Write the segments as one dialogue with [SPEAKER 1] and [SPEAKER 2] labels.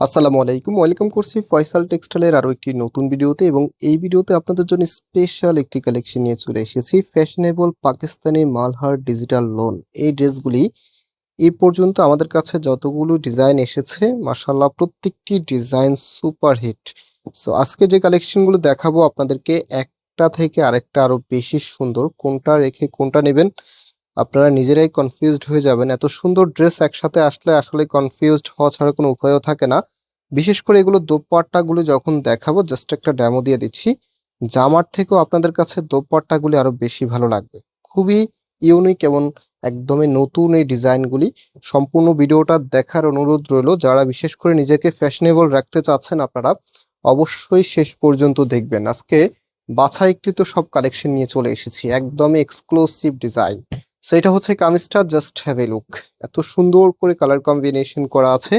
[SPEAKER 1] আসসালামু আলাইকুম, ওয়েলকাম করছি ফয়সাল টেক্সটাইলের আরও একটি নতুন ভিডিওতে এবং এই ভিডিওতে আপনাদের জন্য স্পেশাল একটি কালেকশন নিয়ে চলে এসেছি fashionable Pakistani Malhar digital lawn. এই ড্রেসগুলি এই পর্যন্ত আমাদের কাছে যতগুলো ডিজাইন এসেছে মাশাল্লাহ প্রত্যেকটি ডিজাইন সুপার হিট সো আজকে যে কালেকশনগুলো দেখাবো আপনাদেরকে, একটা থেকে আরেকটা আরও বেশি সুন্দর, কোনটা রেখে কোনটা নেবেন আপনারা নিজেরাই কনফিউজড হয়ে যাবেন। এত সুন্দর ড্রেস একসাথে আসলে আসলে কনফিউজড হওয়া ছাড়া কোনো উপায়ও থাকে না। বিশেষ করে এগুলো দোপাট্টাগুলো যখন দেখাবো জাস্ট একটা ড্যামো দিয়ে দিচ্ছি। জামার থেকেও আপনাদের কাছে দোপাট্টাগুলি আরও বেশি ভালো লাগবে। খুবই ইউনিক এবং একদমই নতুন এই ডিজাইনগুলি। সম্পূর্ণ ভিডিওটা দেখার অনুরোধ রইল। যারা বিশেষ করে নিজেকে ফ্যাশনেবল রাখতে চাচ্ছেন আপনারা, অবশ্যই শেষ পর্যন্ত দেখবেন। আজকে বাছাইকৃত সব কালেকশন নিয়ে চলে এসেছি। একদমই এক্সক্লুসিভ ডিজাইন সেটা হচ্ছে কামিজটা জাস্ট হ্যাভ এ লুক এত সুন্দর করে কালার কম্বিনেশন করা আছে।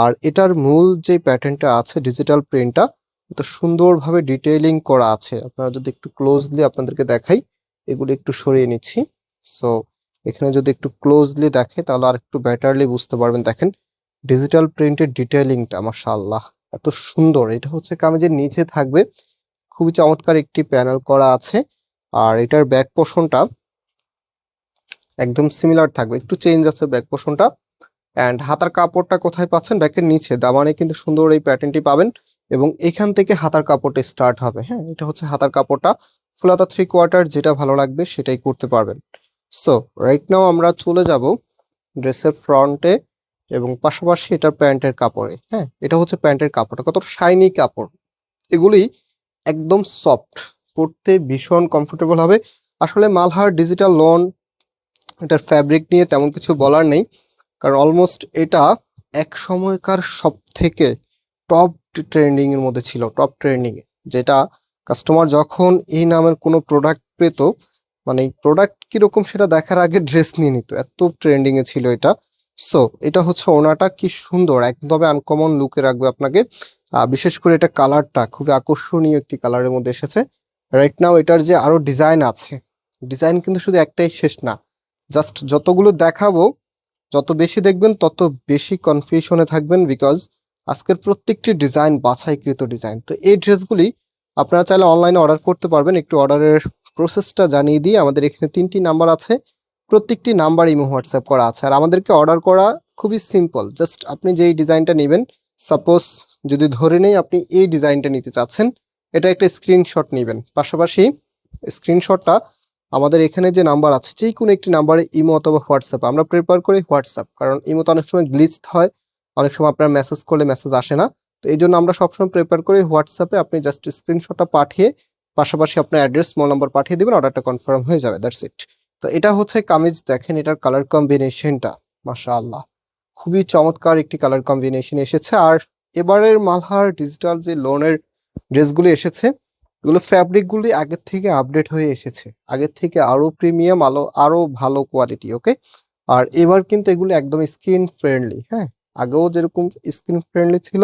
[SPEAKER 1] আর এটার মূল যে প্যাটার্নটা আছে ডিজিটাল প্রিন্টটা এত সুন্দরভাবে ডিটেইলিং করা আছে। আপনারা যদি একটু ক্লোজলি আপনাদেরকে দেখাই, এগুলো একটু সরিয়ে নিচ্ছি। সো এখানে যদি একটু ক্লোজলি দেখে, তাহলে আর একটু বেটারলি বুঝতে পারবেন। দেখেন ডিজিটাল প্রিন্টের ডিটেইলিংটা মাশাআল্লাহ, এত সুন্দর। এটা হচ্ছে কামিজের নিচে থাকবে। খুবই চমৎকার একটি প্যানেল করা আছে। আর এটার ব্যাক পোর্শনটা একদম সিমিলার থাকবে। একটু চেঞ্জ আছে ব্যাক পোর্শনটা অ্যান্ড হাতার কাপড়টা কোথায় পাচ্ছেন? ব্যাকের নিচে। দামানে কিন্তু সুন্দর এই প্যাটার্নটি পাবেন। এবং এখান থেকে হাতার কাপড়টা স্টার্ট হবে। হ্যাঁ এটা হচ্ছে হাতার কাপড়টা। ফুলাতা থ্রি কোয়ার্টার যেটা ভালো লাগবে সেটাই করতে পারবেন। সো রাইট নাও আমরা চলে যাব ড্রেসের ফ্রন্টে এবং পাশাপাশি এটার প্যান্টের কাপড়ে। হ্যাঁ এটা হচ্ছে প্যান্টের কাপড়টা। কত শাইনি কাপড়। এগুলি একদম সফট পরতে ভীষণ কমফোর্টেবল হবে। আসলে মালহার ডিজিটাল লোন এটার ফ্যাব্রিক নিয়ে তেমন কিছু বলার নেই। কারণ অলমোস্ট এটা এক সময়কার সব থেকে টপ ট্রেন্ডিং এর মধ্যে ছিল টপ ট্রেন্ডিং এ। যেটা কাস্টমার যখন এই নামের কোনো প্রোডাক্ট পেত মানে প্রোডাক্ট কীরকম সেটা দেখার আগে ড্রেস নিয়ে নিত, এত ট্রেন্ডিং এ ছিল এটা। সো এটা হচ্ছে ওনাটা কি সুন্দর, একদমই আনকমন লুকে রাখবে আপনাকে। বিশেষ করে এটা কালারটা খুবই আকর্ষণীয় একটি কালারের মধ্যে এসেছে। রাইট নাও এটার যে আরও ডিজাইন আছে ডিজাইন কিন্তু শুধু একটাই শেষ না জাস্ট যতগুলো দেখাবো, যত বেশি দেখবেন, তত বেশি কনফিউশনে থাকবেন বিকজ আজকের প্রত্যেকটি ডিজাইন বাছাইকৃত ডিজাইন তো এই ড্রেসগুলি আপনারা চাইলে অনলাইনে অর্ডার করতে পারবেন। একটু অর্ডারের প্রসেসটা জানিয়ে দিয়ে আমাদের এখানে তিনটি নাম্বার আছে। প্রত্যেকটি নাম্বার ইমো হোয়াটসঅ্যাপ করা আছে। আর আমাদেরকে অর্ডার করা খুবই সিম্পল জাস্ট আপনি যেই ডিজাইনটা নেবেন সাপোজ যদি ধরে নেই আপনি এই ডিজাইনটা নিতে চাচ্ছেন, এটা একটা স্ক্রিনশট নেবেন। পাশাপাশি স্ক্রিনশটটা আমাদের এখানে যে নাম্বার আছে যে কোনো একটি নাম্বারে ইমো অথবা হোয়াটসঅ্যাপ, আমরা প্রেফার করি হোয়াটসঅ্যাপ। কারণ ইমোতে অনেক সময় গ্লিচ হয়, অনেক সময় আপনার মেসেজ করলে মেসেজ আসে না। তো এই জন্য আমরা সবসময় প্রেফার করি হোয়াটসঅ্যাপে আপনি জাস্ট স্ক্রিনশটটা পাঠিয়ে, পাশাপাশি আপনার অ্যাড্রেস মোবাইল নাম্বার পাঠিয়ে দেবেন অর্ডারটা কনফার্ম হয়ে যাবে দ্যাটস ইট তো এটা হচ্ছে কামিজ, দেখেন এটার কালার কম্বিনেশনটা মাশাআল্লাহ। খুবই চমৎকার একটি কালার কম্বিনেশন এসেছে। আর এবারের মালহার ডিজিটাল যে লোনের ড্রেসগুলি এসেছে এগুলো ফ্যাব্রিকগুলি আগের থেকে আপডেট হয়ে এসেছে। আগের থেকে আরও প্রিমিয়াম আলো আরও ভালো কোয়ালিটি ওকে আর এবার কিন্তু এগুলো একদম স্কিন ফ্রেন্ডলি হ্যাঁ? আগেও যেরকম স্কিন ফ্রেন্ডলি ছিল,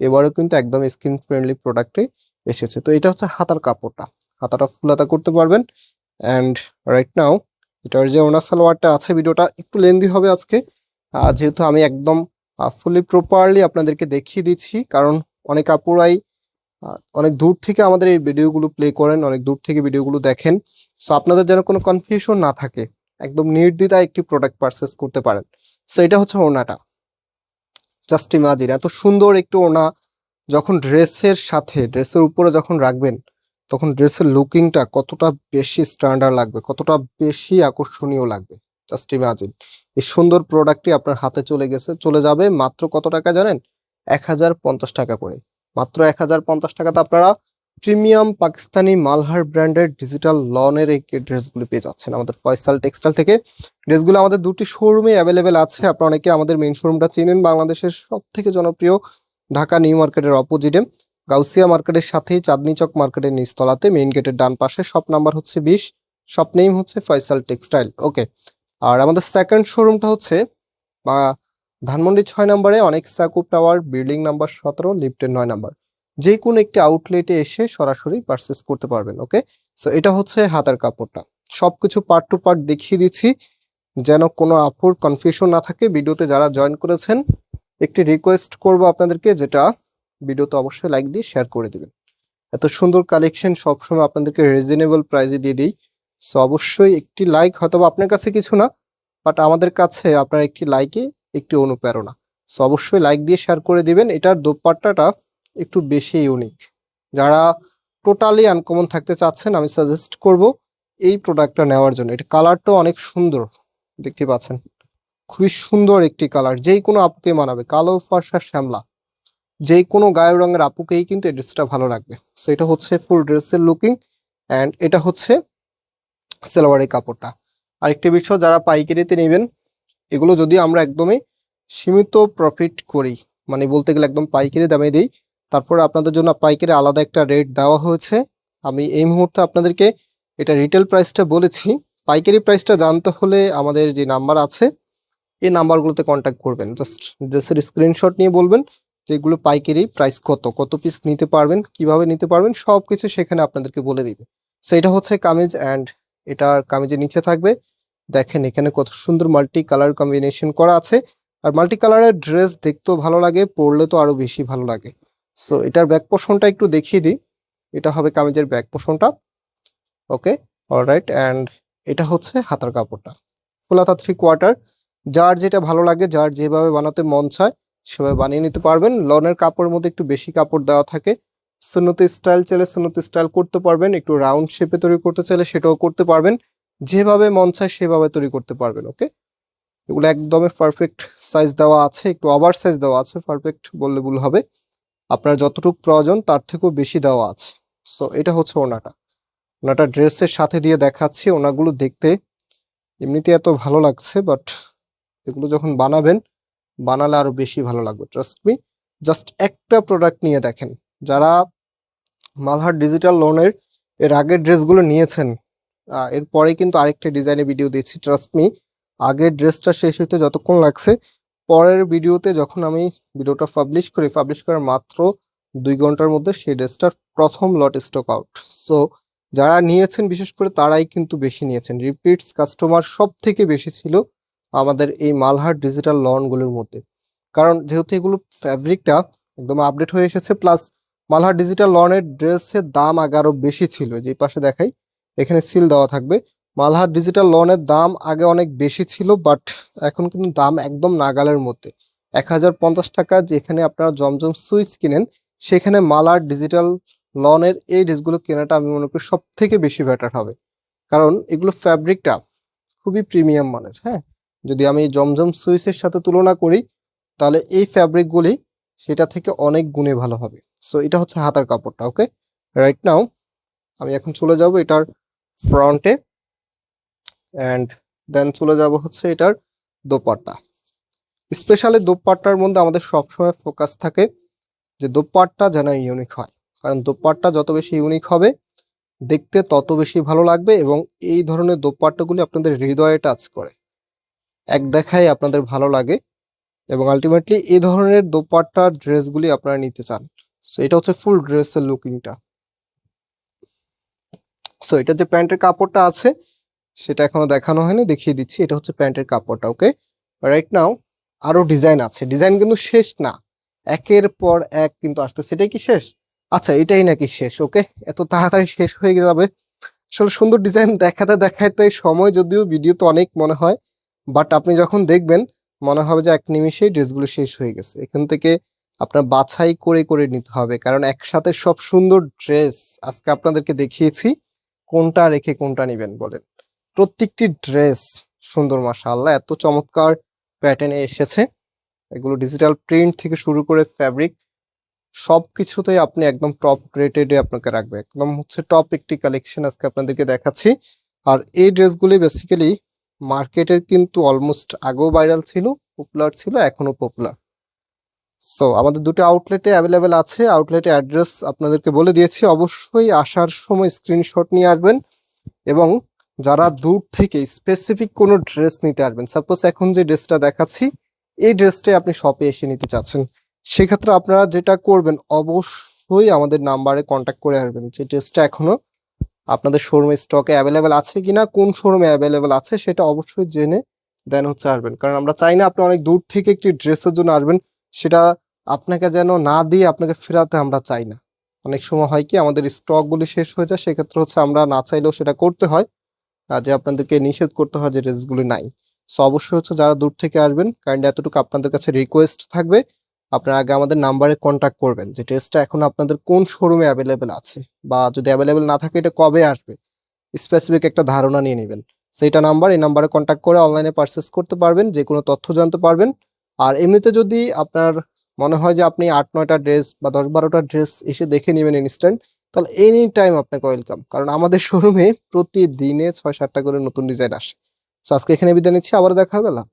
[SPEAKER 1] এবারও কিন্তু একদম স্কিন ফ্রেন্ডলি প্রোডাক্টে এসেছে। তো এটা হচ্ছে হাতার কাপড়টা। হাতাটা ফুলাতা করতে পারবেন। অ্যান্ড রাইট নাও এটার যে ওনার সালোয়ারটা আছে ভিডিওটা একটু লেন্দি হবে আজকে। যেহেতু আমি একদম ফুলি প্রপারলি আপনাদেরকে দেখিয়ে দিচ্ছি, কারণ অনেক আপুরাই অনেক দূর থেকে আমাদের এই ভিডিওগুলো প্লে করেন, অনেক দূর থেকে ভিডিওগুলো দেখেন। সো আপনাদের যেন কোনো কনফিউশন না থাকে, একদম নির্দ্বিধায় একটি প্রোডাক্ট পারচেস করতে পারেন। সো এটা হচ্ছে ওনাটা জাস্ট ইমাজিন এত সুন্দর একটু ওনা যখন ড্রেসের সাথে ড্রেসের উপরে যখন রাখবেন, তখন ড্রেসের লুকিংটা কতটা বেশি স্ট্যান্ডার্ড লাগবে, কতটা বেশি আকর্ষণীয় লাগবে। জাস্ট ইমাজিন এই সুন্দর প্রোডাক্টটি আপনার হাতে চলে গেছে, চলে যাবে মাত্র কত টাকা জানেন? এক হাজার পঞ্চাশ টাকা করে। মাত্র এক হাজার পঞ্চাশ টাকাতে আপনারা প্রিমিয়াম পাকিস্তানি মালহার ব্র্যান্ডের ডিজিটাল লনের এই ড্রেসগুলো পেয়ে যাচ্ছেন আমাদের ফয়সাল টেক্সটাইল থেকে। ড্রেসগুলো আমাদের দুটি শোরুমে অ্যাভেলেবেল আছে। আপনারা অনেকে আমাদের মেইন শোরুমটা চেনেন, বাংলাদেশের সব থেকে জনপ্রিয় ঢাকা নিউ মার্কেটের অপোজিটে গাউসিয়া মার্কেটের সাথেই চাঁদনি চক মার্কেটের নিচতলাতে মেইন গেটের ডান পাশে। শপ নাম্বার হচ্ছে বিশ শপ নেম হচ্ছে ফয়সাল টেক্সটাইল। ওকে আর আমাদের সেকেন্ড শোরুমটা হচ্ছে ধানমন্ডি ছয় নম্বরে অনেক সাকুব টাওয়ার, বিল্ডিং নাম্বার সতেরো, লিফটের নয় নাম্বার। যে কোনো একটি আউটলেটে এসে সরাসরি পারচেস করতে পারবেন ওকে সো এটা হচ্ছে হাতার কাপড়টা। সবকিছু পার্ট টু পার্ট দেখিয়ে দিচ্ছি, যেন কোনো আপুর কনফিউশন না থাকে। ভিডিওতে যারা জয়েন করেছেন, একটি রিকোয়েস্ট করব আপনাদেরকে, যেটা ভিডিওতে অবশ্যই লাইক দিয়ে শেয়ার করে দিবেন। এত সুন্দর কালেকশন সবসময় আপনাদেরকে রিজনেবল প্রাইসে দিয়ে দিই। সো অবশ্যই একটি লাইক হয়তো আপনার কাছে কিছু না বাট আমাদের কাছে আপনার একটি লাইকে একটি অনুপ্রেরণা। সো অবশ্যই লাইক দিয়ে শেয়ার করে দিবেন। এটার দোপাট্টাটা একটু বেশি ইউনিক যারা টোটালি আনকমন থাকতে চাচ্ছেন, আমি সাজেস্ট করব এই প্রোডাক্টটা নেওয়ার জন্য। এটা কালারটাও অনেক সুন্দর, দেখতে পাচ্ছেন? খুবই সুন্দর একটি কালার যেই কোনো আপুকে মানাবে, কালো, ফর্সা, শ্যামলা। যেই কোনো গায়ের রঙের আপুকেই কিন্তু এই ড্রেসটা ভালো লাগবে। সো এটা হচ্ছে ফুল ড্রেসের লুকিং অ্যান্ড এটা হচ্ছে সেলোয়ারের কাপড়টা। আরেকটি বিষয়, যারা পাইকারিতে নেবেন এগুলো যদি আমরা একদমই সীমিত প্রফিট করি মানে বলতে গেলে একদম পাইকারি দামে দিই, তারপর আপনাদের জন্য পাইকারি আলাদা একটা রেট দেওয়া হয়েছে। আমি এই মুহূর্তে আপনাদেরকে এটা রিটেল প্রাইসটা বলেছি। পাইকারি প্রাইসটা জানতে হলে আমাদের যে নাম্বার আছে, এই নাম্বারগুলোতে কন্ট্যাক্ট করবেন। জাস্ট ড্রেসের স্ক্রিনশট নিয়ে বলবেন যেগুলো পাইকারি প্রাইস কত কত পিস নিতে পারবেন, কীভাবে নিতে পারবেন সব কিছু সেখানে আপনাদেরকে বলে দিবে। সেটা হচ্ছে কামিজ অ্যান্ড এটার কামিজের নিচে থাকবে। দেখেন এখানে কত সুন্দর মাল্টি কালার কম্বিনেশন করা আছে। আর মাল্টি কালারের ড্রেস দেখতেও ভালো লাগে পরলে তো আরও বেশি ভালো লাগে। সো এটার ব্যাক পোর্শনটা একটু দেখিয়ে দিই। এটা হবে কামিজের ব্যাক পোর্শনটা ওকে অলরাইট অ্যান্ড এটা হচ্ছে হাতার কাপড়টা। ফুল হাতা থ্রি কোয়ার্টার যার যেটা ভালো লাগে, যার যেভাবে বানাতে মন চায়, সেভাবে বানিয়ে নিতে পারবেন। লনের কাপড়ের মধ্যে একটু বেশি কাপড় দেওয়া থাকে। সুন্নতি স্টাইল চাইলে সুন্নতি স্টাইল করতে পারবেন। একটু রাউন্ড শেপে তৈরি করতে চাইলে সেটাও করতে পারবেন। যেভাবে মন চায় সেভাবে তৈরি করতে পারবেন, ওকে? এগুলো একদমই পারফেক্ট সাইজ দেওয়া আছে, একটু ওভার সাইজ দেওয়া আছে পারফেক্ট বললে ভুল হবে। আপনার যতটুকু প্রয়োজন তার থেকেও বেশি দেওয়া আছে। সো এটা হচ্ছে ওনাটা। ওনাটা ড্রেসের সাথে দিয়ে দেখাচ্ছি, ওনাগুলো দেখতে এমনিতে এত ভালো লাগছে বাট এগুলো যখন বানাবেন, বানালে আরও বেশি ভালো লাগবে ট্রাস্ট মি জাস্ট একটা প্রোডাক্ট নিয়ে দেখেন। যারা মালহার ডিজিটাল লোনের এর আগের ড্রেসগুলো নিয়েছেন এরপরে কিন্তু আরেকটা ডিজাইনের ভিডিও দিয়েছি ট্রাস্ট মি আগের ড্রেসটা শেষ হতে যতক্ষণ লাগছে, পরের ভিডিওতে যখন আমি ভিডিওটা পাবলিশ করি পাবলিশ করার মাত্র দুই ঘণ্টার মধ্যে সেই ড্রেসটার প্রথম লট স্টক আউট সো যারা নিয়েছেন, বিশেষ করে তারাই কিন্তু বেশি নিয়েছেন। রিপিটস কাস্টমার সব থেকে বেশি ছিল আমাদের এই মালহার ডিজিটাল লনগুলোর মধ্যে। কারণ যেহেতু এগুলো ফ্যাব্রিকটা একদম আপডেট হয়ে এসেছে প্লাস মালহার ডিজিটাল লনের ড্রেসের দাম আগে আরও বেশি ছিল যে পাশে দেখাই এখানে সিল দেওয়া থাকবে। মালহার ডিজিটাল লনের দাম আগে অনেক বেশি ছিল বাট এখন কিন্তু দাম একদম নাগালের মধ্যে। এক হাজার পঞ্চাশ টাকা যেখানে আপনারা জমজম সুইচ কিনেন, সেখানে মালার ডিজিটাল লনের এই ড্রেসগুলো কেনাটা আমি মনে করি সব থেকে বেশি বেটার হবে। কারণ এগুলো ফ্যাব্রিকটা খুবই প্রিমিয়াম মানের হ্যাঁ? যদি আমি জমজম সুইচের সাথে তুলনা করি, তাহলে এই ফ্যাব্রিকগুলি সেটা থেকে অনেক গুণে ভালো হবে। সো এটা হচ্ছে হাতার কাপড়টা ওকে রাইট নাও আমি এখন চলে যাব এটার ফ্রন্টে অ্যান্ড দেন চলে যাব হচ্ছে এটার দোপাট্টা। স্পেশালি দোপাট্টার মধ্যে আমাদের সবসময় ফোকাস থাকে যে দোপাট্টা যেন ইউনিক হয়। কারণ দোপাট্টা যত বেশি ইউনিক হবে, দেখতে তত বেশি ভালো লাগবে এবং এই ধরনের দোপাট্টাগুলি আপনাদের হৃদয়ে টাচ করে। এক দেখায় আপনাদের ভালো লাগে এবং আলটিমেটলি এই ধরনের দোপাট্টার ড্রেসগুলি আপনারা নিতে চান। সো এটা হচ্ছে ফুল ড্রেসের লুকিংটা সো এটা যে প্যান্টের কাপড়টা আছে, সেটা এখনও দেখানো হয়নি, দেখিয়ে দিচ্ছি। এটা হচ্ছে প্যান্টের কাপড়টা ওকে রাইট নাও আরও ডিজাইন আছে। ডিজাইন কিন্তু শেষ না। একের পর এক কিন্তু আসতে সেটাই কি শেষ? আচ্ছা এটাই নাকি শেষ ওকে এত তাড়াতাড়ি শেষ হয়ে যাবে। আসলে সুন্দর ডিজাইন দেখাতে দেখাতে সময় যদিও ভিডিও তো অনেক মনে হয় বাট আপনি যখন দেখবেন, মনে হবে যে এক নিমিষেই ড্রেসগুলো শেষ হয়ে গেছে। এখান থেকে আপনার বাছাই করে করে নিতে হবে। কারণ একসাথে সব সুন্দর ড্রেস আজকে আপনাদেরকে দেখিয়েছি। কোনটা রেখে কোনটা নেবেন বলেন। প্রত্যেকটি ড্রেস, সুন্দর মাশাআল্লাহ, এত চমৎকার প্যাটার্নে এসেছে। এগুলো ডিজিটাল প্রিন্ট থেকে শুরু করে ফ্যাব্রিক সব কিছুতেই আপনি একদম টপ রেটেডে আপনাকে রাখবে। একদম হচ্ছে টপ একটি কালেকশন আজকে আপনাদেরকে দেখাচ্ছি। আর এই ড্রেসগুলি বেসিক্যালি মার্কেটের কিন্তু অলমোস্ট আগেও ভাইরাল ছিল পপুলার ছিল, এখনও পপুলার সো আমাদের দুটো আউটলেটে অ্যাভেলেবেল আছে। আউটলেটে অ্যাড্রেস আপনাদেরকে বলে দিয়েছি। অবশ্যই আসার সময় স্ক্রিনশট নিয়ে আসবেন এবং যারা দূর থেকে স্পেসিফিক কোনো ড্রেস নিতে আসবেন সাপোজ এখন যে ড্রেসটা দেখাচ্ছি, এই ড্রেসটাই আপনি শপে এসে নিতে চাচ্ছেন। সেক্ষেত্রে আপনারা যেটা করবেন, অবশ্যই আমাদের নাম্বারে কন্ট্যাক্ট করে আসবেন যে ড্রেসটা এখনও আপনাদের শোরুমে স্টকে অ্যাভেলেবেল আছে কিনা, কোন শোরুমে অ্যাভেলেবেল আছে সেটা অবশ্যই জেনে দেন হচ্ছে আসবেন। কারণ আমরা চাই না আপনি অনেক দূর থেকে একটি ড্রেসের জন্য আসবেন। সেটা আপনাকে যেন না দিয়ে আপনাকে ফেরাতে আমরা চাই না। অনেক সময় হয় কি, আমাদের স্টকগুলি শেষ হয়ে যায়, সেক্ষেত্রে হচ্ছে আমরা না চাইলেও সেটা করতে হয় যে আপনাদেরকে নিষেধ করতে হয় যে ড্রেসগুলি নাই। সো অবশ্যই হচ্ছে যারা দূর থেকে আসবেন কাইন্ডলি এতটুকু আপনাদের কাছে রিকোয়েস্ট থাকবে, আপনারা আগে আমাদের নাম্বারে কন্ট্যাক্ট করবেন যে ড্রেসটা এখন আপনাদের কোন শোরুমে অ্যাভেলেবেল আছে, বা যদি অ্যাভেলেবেল না থাকে এটা কবে আসবে স্পেসিফিক একটা ধারণা নিয়ে নেবেন। সেইটা নাম্বার এই নাম্বারে কন্ট্যাক্ট করে অনলাইনে পারচেস করতে পারবেন যে কোনো তথ্য জানতে পারবেন আর এমনিতে যদি আপনার মনে হয় যে আপনি আট, নয়টা ড্রেস বা দশ, বারোটা ড্রেস এসে দেখে নেবেন ইনস্ট্যান্ট তাহলে এনি টাইম আপনাকে ওয়েলকাম কারণ আমাদের শোরুমে প্রতিদিনে ছয়, সাতটা করে নতুন ডিজাইন আসে। আজকে এখানে বিদায় নিচ্ছি আবার দেখা হবে, আল্লাহ